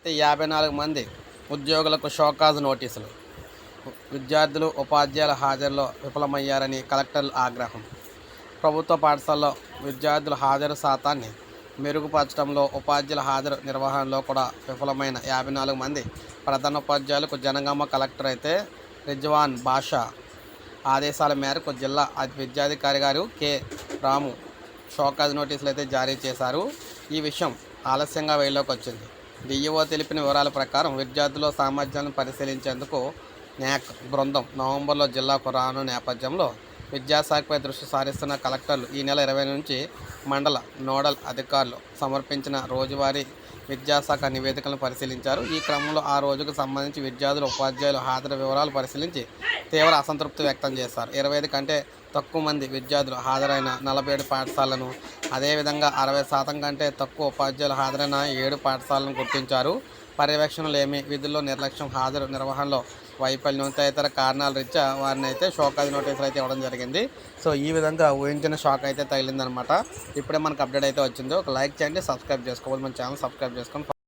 అయితే యాభై నాలుగు మంది ఉద్యోగులకు షోకాజ్ నోటీసులు. విద్యార్థులు ఉపాధ్యాయుల హాజరులో విఫలమయ్యారని కలెక్టర్ ఆగ్రహం. ప్రభుత్వ పాఠశాలలో విద్యార్థుల హాజరు శాతాన్ని మెరుగుపరచడంలో ఉపాధ్యాయుల హాజరు నిర్వహణలో కూడా విఫలమైన యాభై నాలుగు మంది ప్రధానోపాధ్యాయులకు జనగామ కలెక్టర్ అయితే రిజ్వాన్ బాషా ఆదేశాల మేరకు జిల్లా విద్యాధికారి గారు కె. రాము షోకాజ్ నోటీసులు అయితే జారీ చేశారు. ఈ విషయం ఆలస్యంగా వెలుగులోకి వచ్చింది. డిఈఓ తెలిపిన వివరాల ప్రకారం విద్యార్థుల సామర్థ్యాలను పరిశీలించేందుకు న్యాక్ బృందం నవంబర్లో జిల్లాకు రాను నేపథ్యంలో విద్యాశాఖపై దృష్టి సారిస్తున్న కలెక్టర్లు ఈ నెల ఇరవై నుంచి మండల నోడల్ అధికారులు సమర్పించిన రోజువారీ విద్యాశాఖ నివేదికలను పరిశీలించారు. ఈ క్రమంలో ఆ రోజుకు సంబంధించి విద్యార్థులు ఉపాధ్యాయులు హాజరు వివరాలు పరిశీలించి తీవ్ర అసంతృప్తి వ్యక్తం చేశారు. ఇరవై ఐదు కంటే తక్కువ మంది విద్యార్థులు హాజరైన నలభై ఏడు పాఠశాలను అదేవిధంగా అరవై శాతం కంటే తక్కువ ఉపాధ్యాయులు హాజరైన ఏడు పాఠశాలను గుర్తించారు. పర్యవేక్షణలు ఏమి? విధుల్లో నిర్లక్ష్యం హాజరు నిర్వహణలో వైఫల్యం తదితర కారణాల రీత్యా వారిని అయితే షోకాజ్ నోటీసులు అయితే ఇవ్వడం జరిగింది. సో ఈ విధంగా ఊహించిన షాక్ అయితే తగిలిందనమాట. ఇప్పుడే మనకు అప్డేట్ అయితే వచ్చింది. ఒక లైక్ చేయండి సబ్స్క్రైబ్ చేసుకోవాలి. మన ఛానల్ సబ్స్క్రైబ్ చేసుకొని